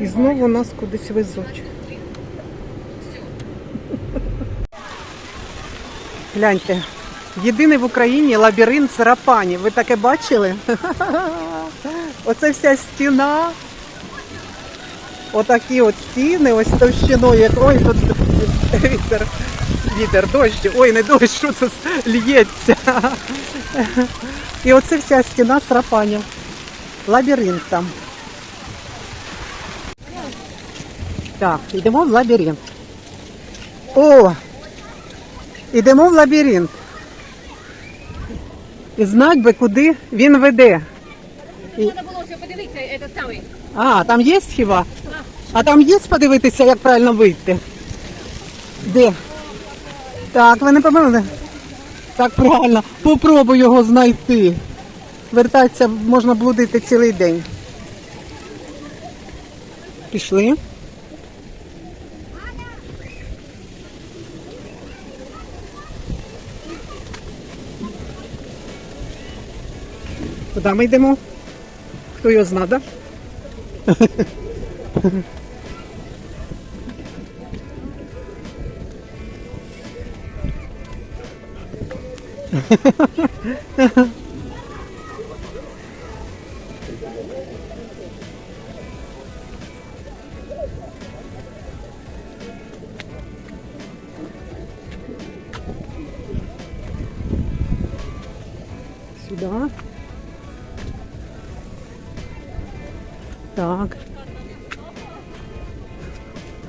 І знову нас кудись везуть. Гляньте, єдиний в Україні лабіринт Сарапані. Ви таке бачили? Оце вся стіна. Отакі от стіни, ось товщиною, як ой, тут вітер, вітер, дощ, ой, не дощ, що це лється. І оце вся стіна Сарапані. Лабіринт там. Так, йдемо в лабіринт. О! Йдемо в лабіринт. І знать би, куди він веде. Самий. А, там є хіба? А там є подивитися, як правильно вийти? Де? Так, ви не помилили? Так, правильно. Попробуй його знайти. Вертатися можна блудити цілий день. Пішли. Куди ми йдемо? Хто його знає, да? Сюда. Так.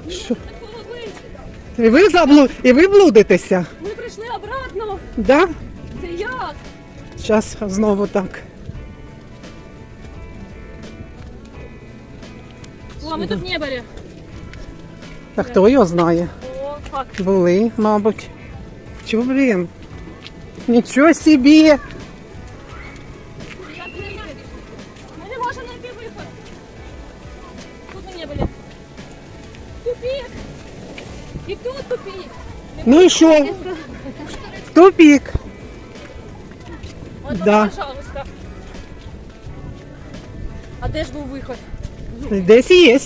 Що? І ви заблу... І ви блудитеся? Ми прийшли обратно. Да? Це як? Зараз знову так. О, ми тут не були. А хто його знає? О, факт. Були, мабуть. Чого, блін? Нічого собі! І тут тупик. Ну і що? Тупік. От, Да. пожалуйста. А де ж був виход? Десь є.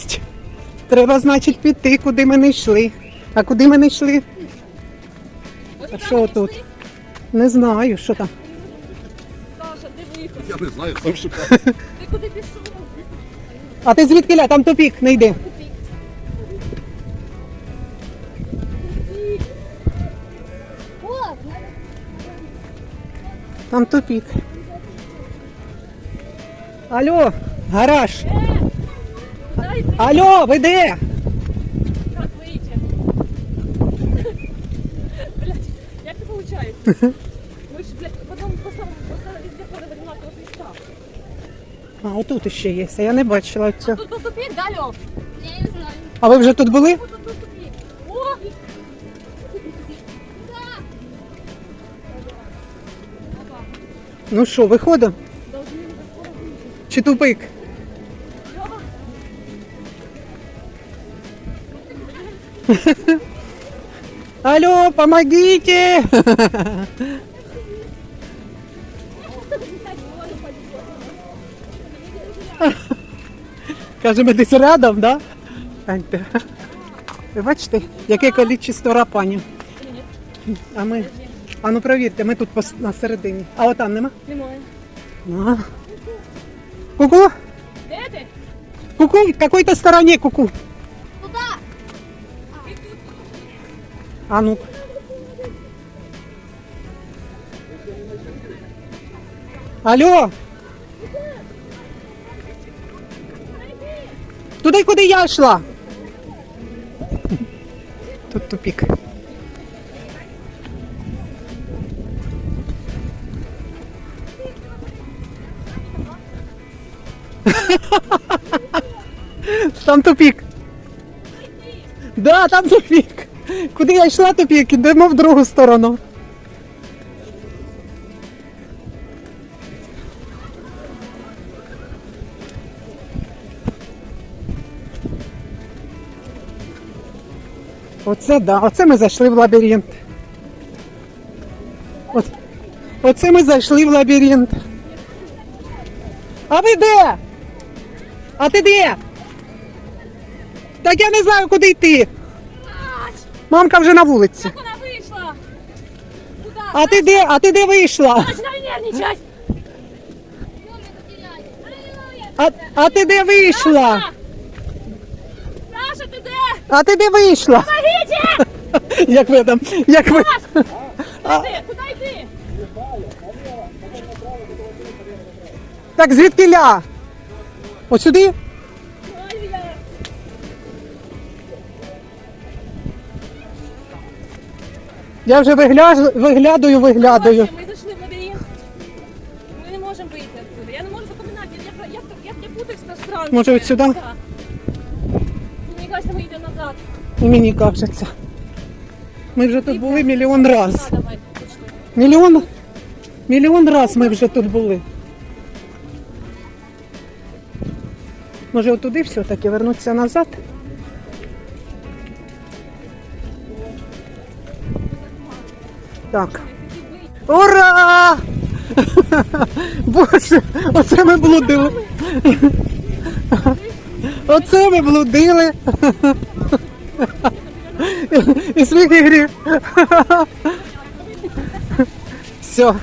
Треба, значить, піти, куди ми не йшли. А куди ми не йшли? Ось А там що ми тут? йшли. Не знаю, що там. Саша, де виход? Я не знаю, сам шукаю. Ти куди пішов? А ти звідки ля? Там тупік, не йди. Там тупік. Алло, гараж. дай. Алло, ви де? Как выйти? Блять, як це получается? Ми ж, блядь, потом просто, просто везде ходили одинаково свиста. А, отут ще є. А я не бачила цього. Тут тут тупик, да, Лёв? Я не знаю. А ви вже тут були? Тут тут тупик. Ну що, виходимо? Чи тупик? Алло, помогите! Каже, ми десь рядом, да? Аньте. Ви бачите, яке кількість рапанів. А ми. А ну провірте, ми тут пос- на середині. А отам нема? Немає. А. Ку-ку! Де ти? Ку-ку! В какой-то стороне ку-ку. Куда? А ну. Алло! Туди, куди я йшла. Тут тупик. Там тупик. Да, там тупик. Куди я йшла тупик, ідемо в другу сторону. Оце да, оце ми зайшли в лабіринт. Оце ми зайшли в лабіринт. А ви де? А ти де? Так я не знаю, куди йти. Мамка вже на вулиці. Вона вийшла? Куда? А ти де? А ти де вийшла? Нервничать! А, а ти де вийшла? Саша, ти де? А ти де вийшла? Помогите! Як ви там? Як ви? Куди? Куди йти? Так звідки ля? От сюди? Я. Вже вигля... виглядаю, виглядаю. Ми зайшли в лабіринт. Ми не можемо вийти відсюди. Я не можу запам'ятати. Я, я, я, я, я путаюсь в пространстві. Може, от сюди? Мені кажеться, ми йдемо назад. І мені кажеться. Ми вже тут були мільйон раз. Мільйон? Мільйон раз ми вже тут були. Може отуди все-таки вернутися назад? Так. Ура! Боже, оце ми блудили. Оце ми блудили. І сміх і гріх. Все.